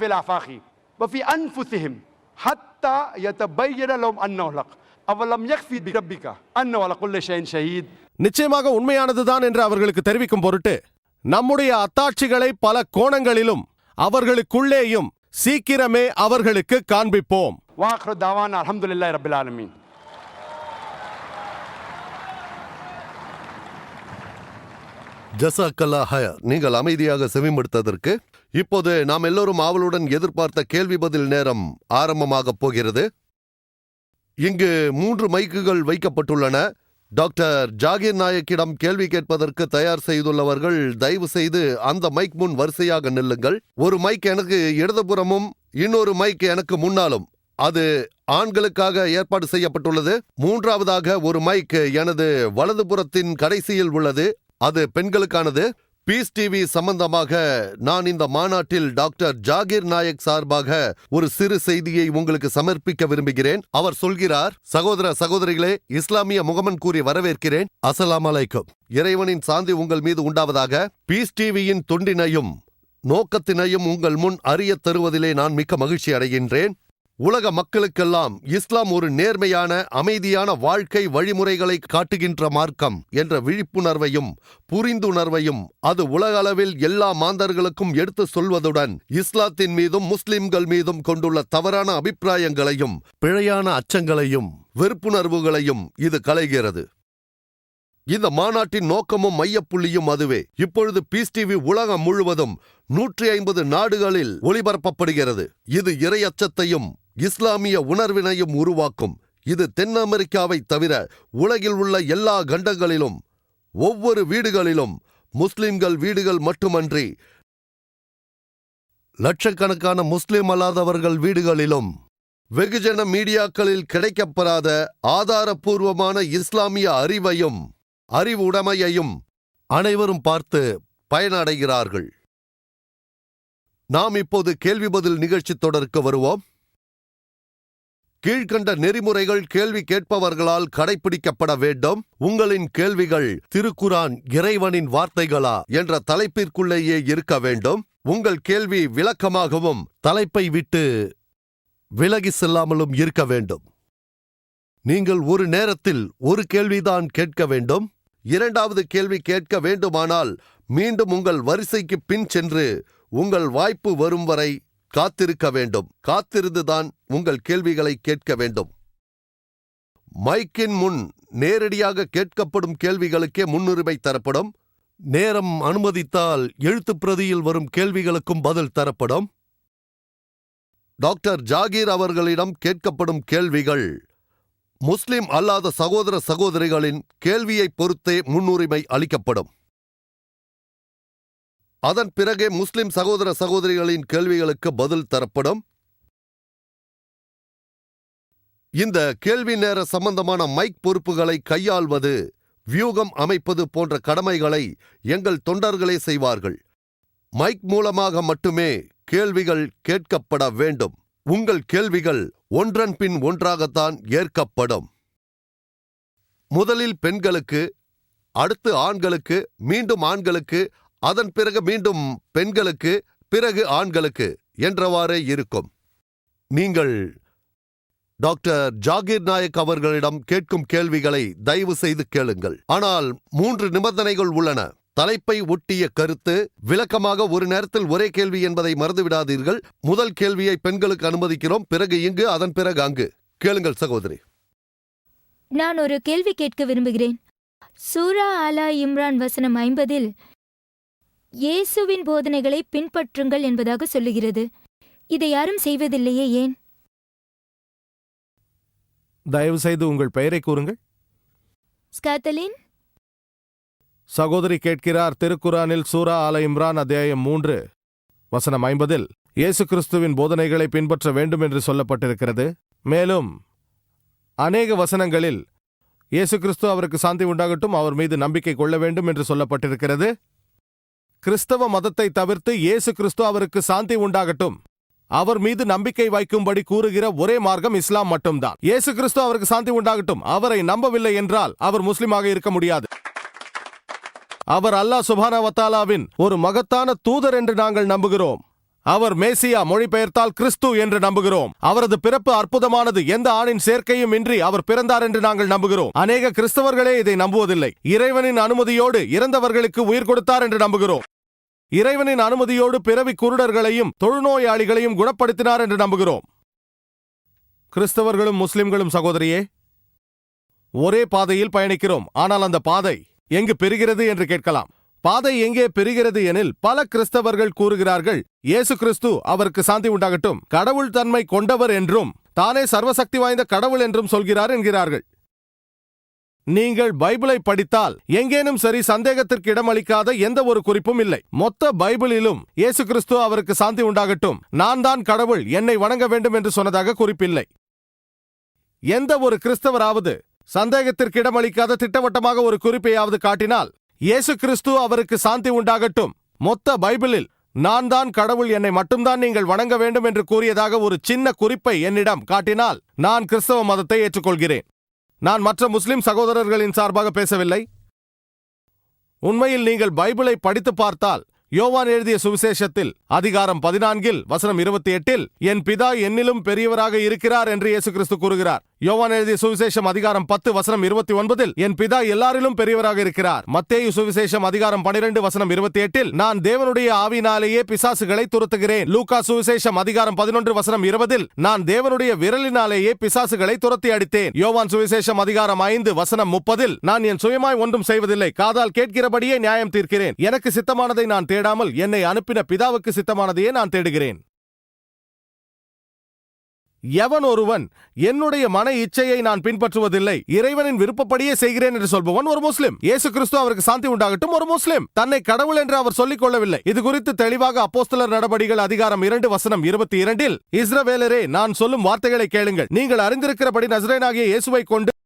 في الآفاق وفي أنفسهم حتى يتبين لهم أنه الحق أولم يكفي بربك أنه على كل شيء شهيد நிச்சயமாக உண்மையானதுதான் என்று அவர்களுக்கு தெரிவிக்கும் பொருட்டு நம்முடைய அத்தாட்சிகளை பல கோணங்களிலும் அவர்களுக்குள்ளேயும் சீக்கிரமே அவர்களுக்கு காண்பிப்போம் وآخر دعوانا الحمد لله رب العالمين ஜசாக்கல்லா ஹய நீங்கள் அமைதியாக செவிமடுத்ததற்கு இப்போது நாம் எல்லோரும் ஆவலுடன் எதிர்பார்த்த கேள்வி பதில் நேரம் ஆரம்பமாகப் போகிறது. இங்கு மூன்று மைக்குகள் வைக்கப்பட்டுள்ளன. டாக்டர் ஜாகீர் நாயக்கிடம் கேள்வி கேட்பதற்கு தயார் செய்துள்ளவர்கள் தயவு செய்து அந்த மைக் முன் வரிசையாக நில்லுங்கள். ஒரு மைக் எனக்கு இடதுபுறமும் இன்னொரு மைக் எனக்கு முன்னாலும். அது ஆண்களுக்காக ஏற்பாடு செய்யப்பட்டுள்ளது. மூன்றாவதாக ஒரு மைக் எனது வலதுபுறத்தின் கடைசியில் உள்ளது. அது பெண்களுக்கானது. பீஸ் டிவி சம்பந்தமாக நான் இந்த மாநாட்டில் டாக்டர் ஜாகிர் நாயக் சார்பாக ஒரு சிறு செய்தியை உங்களுக்கு சமர்ப்பிக்க விரும்புகிறேன். அவர் சொல்கிறார் சகோதர சகோதரிகளே இஸ்லாமிய முகமன் கூறி வரவேற்கிறேன். அசலாம் அலைக்கும். இறைவனின் சாந்தி உங்கள் மீது உண்டாவதாக பீஸ் டிவியின் தொண்டினையும் நோக்கத்தினையும் உங்கள் முன் அறியத் தருவதிலே நான் மிக்க மகிழ்ச்சி அடைகின்றேன். உலக மக்களுக்கெல்லாம் இஸ்லாம் ஒரு நேர்மையான அமைதியான வாழ்க்கை வழிமுறைகளை காட்டுகின்ற மார்க்கம் என்ற விழிப்புணர்வையும் புரிந்துணர்வையும் அது உலக அளவில் எல்லா மாந்தர்களுக்கும் எடுத்து சொல்வதுடன் இஸ்லாத்தின் மீதும் முஸ்லிம்கள் மீதும் கொண்டுள்ள தவறான அபிப்பிராயங்களையும் பிழையான அச்சங்களையும் வெறுப்புணர்வுகளையும் இது கலைகிறது. இந்த மாநாட்டின் நோக்கமும் மையப்புள்ளியும் அதுவே. இப்பொழுது பீஸ் டிவி உலகம் முழுவதும் நூற்றி ஐம்பது நாடுகளில் ஒளிபரப்பப்படுகிறது. இது இரையச்சத்தையும் இஸ்லாமிய உணர்வினையும் உருவாக்கும். இது தென் அமெரிக்காவை தவிர உலகில் உள்ள எல்லா கண்டங்களிலும் ஒவ்வொரு வீடுகளிலும் முஸ்லிம்கள் வீடுகள் மட்டுமன்றி லட்சக்கணக்கான முஸ்லிம் அல்லாதவர்கள் வீடுகளிலும் வெகுஜன மீடியாக்களில் கிடைக்கப்பெறாத ஆதாரப்பூர்வமான இஸ்லாமிய அறிவையும் அறிவுடைமையையும் அனைவரும் பார்த்து பயனடைகிறார்கள். நாம் இப்போது கேள்வி பதில் நிகழ்ச்சி தொடருக்கு வருவோம். கீழ்கண்ட நெறிமுறைகள் கேள்வி கேட்பவர்களால் கடைபிடிக்கப்பட வேண்டும். உங்களின் கேள்விகள் திருக்குரான் இறைவனின் வார்த்தைகளா என்ற தலைப்பிற்குள்ளேயே இருக்க வேண்டும். உங்கள் கேள்வி விளக்கமாகவும் தலைப்பை விட்டு விலகி செல்லாமலும் இருக்க வேண்டும். நீங்கள் ஒரு நேரத்தில் ஒரு கேள்விதான் கேட்க வேண்டும். இரண்டாவது கேள்வி கேட்க வேண்டுமானால் மீண்டும் உங்கள் வரிசைக்கு பின் சென்று உங்கள் வாய்ப்பு வரும் வரை காத்திருக்க வேண்டும். காத்திருந்துதான் உங்கள் கேள்விகளை கேட்க வேண்டும். மைக்கின் முன் நேரடியாக கேட்கப்படும் கேள்விகளுக்கே முன்னுரிமை தரப்படும். நேரம் அனுமதித்தால் எழுத்துப் பிரதியில் வரும் கேள்விகளுக்கும் பதில் தரப்படும். டாக்டர் ஜாகீர் அவர்களிடம் கேட்கப்படும் கேள்விகள் முஸ்லிம் அல்லாத சகோதர சகோதரிகளின் கேள்வியை பொறுத்தே முன்னுரிமை அளிக்கப்படும். அதன் பிறகே முஸ்லிம் சகோதர சகோதரிகளின் கேள்விகளுக்கு பதில் தரப்படும். இந்த கேள்வி நேர சம்பந்தமான மைக் பொறுப்புகளை கையாள்வது வியூகம் அமைப்பது போன்ற கடமைகளை எங்கள் தொண்டர்களே செய்வார்கள். மைக் மூலமாக மட்டுமே கேள்விகள் கேட்கப்பட வேண்டும். உங்கள் கேள்விகள் ஒன்றன் பின் ஒன்றாகத்தான் ஏற்கப்படும். முதலில் பெண்களுக்கு அடுத்து ஆண்களுக்கு மீண்டும் ஆண்களுக்கு அதன் பிறகு மீண்டும் பெண்களுக்கு பிறகு ஆண்களுக்கு என்றவாறே இருக்கும். நீங்கள் டாக்டர் ஜாகீர் நாயக் அவர்களிடம் கேட்கும் கேள்விகளை தயவு செய்து கேளுங்கள். ஆனால் மூன்று நிபந்தனைகள் உள்ளன. தலைப்பை ஒட்டிய கருத்து விளக்கமாக ஒரு நேரத்தில் ஒரே கேள்வி என்பதை மறந்துவிடாதீர்கள். முதல் கேள்வியை பெண்களுக்கு அனுமதிக்கிறோம். பிறகு இங்கு அதன் பிறகு அங்கு. கேளுங்கள் சகோதரி. நான் ஒரு கேள்வி கேட்க விரும்புகிறேன். சூரா ஆலா இம்ரான் வசனம் ஐம்பதில் இயேசுவின் போதனைகளை பின்பற்றுங்கள் என்பதாக சொல்லுகிறது. இதை யாரும் செய்வதில்லையே ஏன்? தயவு செய்து உங்கள் பெயரை கூறுங்கள். ஸ்காத்தலின்? சகோதரி கேட்கிறார் திருக்குரானில் சூரா ஆல இம்ரான் அத்தியாயம் மூன்று வசனம் ஐம்பதில் இயேசு கிறிஸ்துவின் போதனைகளை பின்பற்ற வேண்டும் என்று சொல்லப்பட்டிருக்கிறது. மேலும் அநேக வசனங்களில் இயேசு கிறிஸ்து அவருக்கு சாந்தி உண்டாகட்டும் அவர் மீது நம்பிக்கை கொள்ள வேண்டும் என்று சொல்லப்பட்டிருக்கிறது. கிறிஸ்தவ மதத்தை தவிர்த்து இயேசு கிறிஸ்து அவருக்கு சாந்தி உண்டாகட்டும். அவர் மீது நம்பிக்கை வைக்கும்படி கூறுகிற ஒரே மார்க்கம் இஸ்லாம் மட்டும்தான். இயேசு கிறிஸ்து அவருக்கு சாந்தி உண்டாகட்டும். அவரை நம்பவில்லை என்றால் அவர் முஸ்லிமாக இருக்க முடியாது. அவர் அல்லாஹ் சுபான வத்தாலாவின் ஒரு மகத்தான தூதர் என்று நாங்கள் நம்புகிறோம். அவர் மேசியா மொழிபெயர்த்தால் கிறிஸ்து என்று நம்புகிறோம். அவரது பிறப்பு அற்புதமானது. எந்த ஆணின் சேர்க்கையும் இன்றி அவர் பிறந்தார் என்று நாங்கள் நம்புகிறோம். அநேக கிறிஸ்தவர்களே இதை நம்புவதில்லை. இறைவனின் அனுமதியோடு இறந்தவர்களுக்கு உயிர் கொடுத்தார் என்று நம்புகிறோம். இறைவனின் அனுமதியோடு பிறவி குருடர்களையும் தொழுநோயாளிகளையும் குணப்படுத்தினார் என்று நம்புகிறோம். கிறிஸ்தவர்களும் முஸ்லிம்களும் சகோதரியே ஒரே பாதையில் பயணிக்கிறோம். ஆனால் அந்த பாதை எங்கு பெறுகிறது என்று கேட்கலாம். பாதை எங்கே பெறுகிறது எனில் பல கிறிஸ்தவர்கள் கூறுகிறார்கள் இயேசு கிறிஸ்து அவருக்கு சாந்தி உண்டாகட்டும். கடவுள் தன்மை கொண்டவர் என்றும் தானே சர்வசக்தி வாய்ந்த கடவுள் என்றும் சொல்கிறார் என்கிறார்கள். நீங்கள் பைபிளை படித்தால் எங்கேனும் சரி சந்தேகத்திற்கு இடமளிக்காத எந்த ஒரு குறிப்பும் இல்லை. மொத்த பைபிளிலும் இயேசு கிறிஸ்து அவருக்கு சாந்தி உண்டாகட்டும். நான் தான் கடவுள் என்னை வணங்க வேண்டும் என்று சொன்னதாக குறிப்பில்லை. எந்த ஒரு கிறிஸ்தவராவது சந்தேகத்திற்கு இடமளிக்காத திட்டவட்டமாக ஒரு குறிப்பையாவது காட்டினால் இயேசு கிறிஸ்து அவருக்கு சாந்தி உண்டாகட்டும். மொத்த பைபிளில் நான் தான் கடவுள் என்னை மட்டும்தான் நீங்கள் வணங்க வேண்டும் என்று கூறியதாக ஒரு சின்ன குறிப்பை என்னிடம் காட்டினால் நான் கிறிஸ்தவ மதத்தை ஏற்றுக்கொள்கிறேன். நான் மற்ற முஸ்லிம் சகோதரர்களின் சார்பாக பேசவில்லை. உண்மையில் நீங்கள் பைபிளை படித்து பார்த்தால் யோவான் எழுதிய சுவிசேஷத்தில் அதிகாரம் பதினான்கில் வசனம் இருபத்தி எட்டில் என் பிதா என்னிலும் பெரியவராக இருக்கிறார் என்று இயேசு கிறிஸ்து கூறுகிறார். யோவான் எழுதிய சுவிசேஷம் அதிகாரம் பத்து வசனம் இருபத்தி ஒன்பதில் என் பிதா எல்லாரிலும் பெரியவராக இருக்கிறார். மத்தேயு சுவிசேஷம் அதிகாரம் பனிரெண்டு வசனம் இருபத்தி எட்டில் நான் தேவனுடைய ஆவினாலேயே பிசாசுகளை துரத்துகிறேன். லூக்கா சுவிசேஷம் அதிகாரம் பதினொன்று வசனம் இருபதில் நான் தேவனுடைய விரலினாலேயே பிசாசுகளை துரத்தி அடித்தேன். யோவான் சுவிசேஷம் அதிகாரம் ஐந்து வசனம் முப்பதில் நான் என் சுயமாய் ஒன்றும் செய்வதில்லை. காதால் கேட்கிறபடியே நியாயம் தீர்க்கிறேன். எனக்கு சித்தமானதை நான் தேடாமல் என்னை அனுப்பின பிதாவுக்கு சித்தமானதையே நான் தேடுகிறேன். எவன் ஒருவன் என்னுடைய மன இச்சையை நான் பின்பற்றுவதில்லை இறைவனின் விருப்பப்படியே செய்கிறேன் என்று சொல்பவன் ஒரு முஸ்லிம். இயேசு கிறிஸ்து அவருக்கு சாந்தி உண்டாகட்டும் ஒரு முஸ்லிம். தன்னை கடவுள் என்று அவர் சொல்லிக் கொள்ளவில்லை. இது குறித்து தெளிவாக அப்போஸ்தலர் நடபடிகள் அதிகாரம் இரண்டு வசனம் இருபத்தி இரண்டில் இஸ்ரவேலரே நான் சொல்லும் வார்த்தைகளை கேளுங்கள். நீங்கள் அறிந்திருக்கிறபடி நசரேனாகிய இயேசுவை கொண்டு